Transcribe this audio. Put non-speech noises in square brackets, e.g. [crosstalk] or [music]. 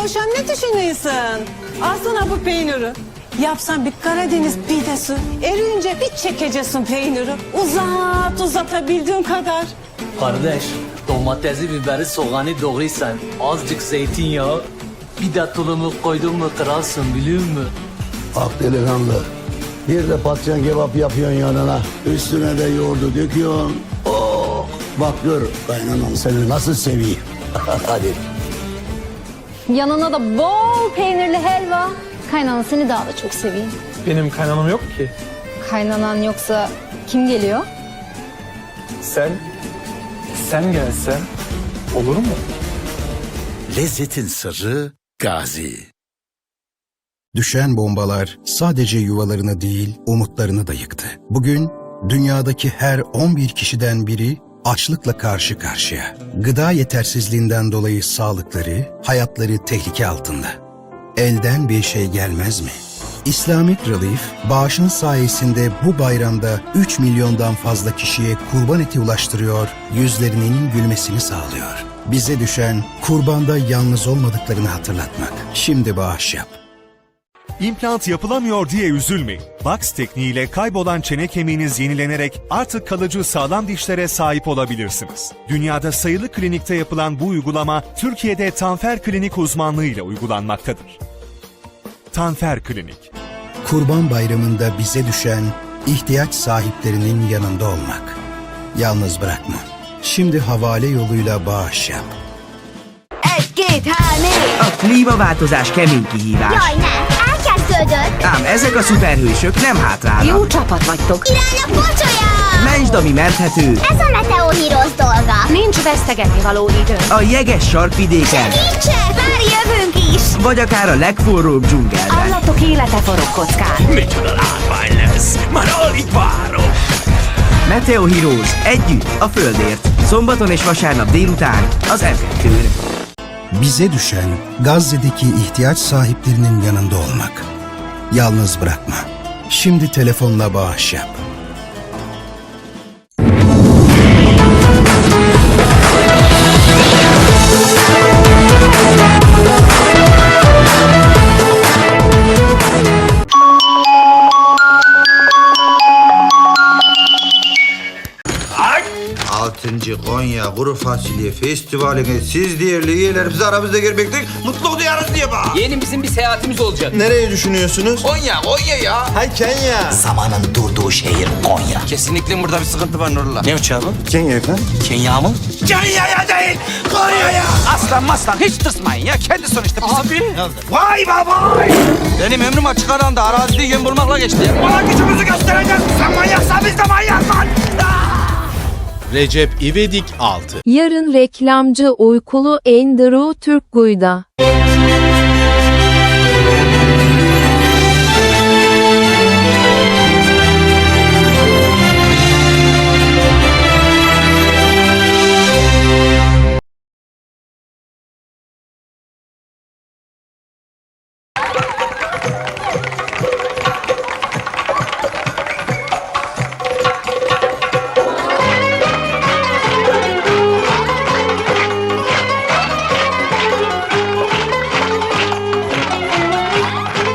Aloşan ne düşünüyorsun? Alsana bu peyniri. Yapsan bir Karadeniz pidesi. Eriyince bir çekeceksin peyniri. Uzat uzatabildiğin kadar. Kardeş domatesi, biberi, soğanı doğruysan azıcık zeytinyağı bir de tulumu koydun mu kralsın biliyor musun? Ak delikanlı. Bir de patlıcan kebap yapıyorsun yanına. Üstüne de yoğurdu döküyorsun. Oh! Bak gör kaynanam seni nasıl seviyor. [laughs] Hadi. Yanına da bol peynirli helva. Kaynanan seni daha da çok seveyim. Benim kaynanam yok ki. Kaynanan yoksa kim geliyor? Sen, sen gelsen olur mu? Lezzetin sırrı Gazi. Düşen bombalar sadece yuvalarını değil, umutlarını da yıktı. Bugün dünyadaki her 11 kişiden biri açlıkla karşı karşıya. Gıda yetersizliğinden dolayı sağlıkları, hayatları tehlike altında. Elden bir şey gelmez mi? Islamic Relief, bağışın sayesinde bu bayramda 3 milyondan fazla kişiye kurban eti ulaştırıyor, yüzlerinin gülmesini sağlıyor. Bize düşen kurbanda yalnız olmadıklarını hatırlatmak. Şimdi bağış yap. İmplant yapılamıyor diye üzülmeyin. Box tekniğiyle kaybolan çene kemiğiniz yenilenerek artık kalıcı sağlam dişlere sahip olabilirsiniz. Dünyada sayılı klinikte yapılan bu uygulama Türkiye'de Tanfer Klinik uzmanlığıyla uygulanmaktadır. Tanfer Klinik Kurban Bayramı'nda bize düşen ihtiyaç sahiplerinin yanında olmak. Yalnız bırakma. Şimdi havale yoluyla bağış yap. Egy-két, há! A klímaváltozás kemény kihívás. Jaj, nem! Elkezdődött! Ám ezek a szuperhősök nem hátrálnak. Jó csapat vagytok! Irány a pocsolya! Mentsd, ami menthető. Ez a Meteo Heroes dolga! Nincs vesztegetni való idő! A jeges sarkvidéken, Segítsek! Már jövünk is! vagy akár a legforróbb dzsungelben. Állatok élete forog kockán! Micsoda látvány lesz! Már alig várom! Meteo Heroes. Együtt a Földért. Szombaton és vasárnap délután az m Bize düşen Gazze'deki ihtiyaç sahiplerinin yanında olmak. Yalnız bırakma. Şimdi telefonla bağış yap. Konya Kuru Fasulye Festivali'ne siz değerli üyelerimiz aramızda gelmekten mutluluk duyarız diye bak. Yeğenim bizim bir seyahatimiz olacak. Nereye düşünüyorsunuz? Konya, Konya ya. Hay Kenya. Zamanın durduğu şehir Konya. Kesinlikle burada bir sıkıntı var Nurullah. Ne uçağı bu? Kenya efendim? Kenya mı? Kenya'ya değil, Konya'ya. Aslan maslan hiç tırsmayın ya. Kendi sonuçta bizim. Abi. Vay baba. Benim ömrüm açık aranda arazide yem bulmakla geçti. Ona gücümüzü göstereceğiz. Sen manyaksan biz de manyaksan. Recep İvedik 6 Yarın reklamcı uykulu Andrew Türkguy'da.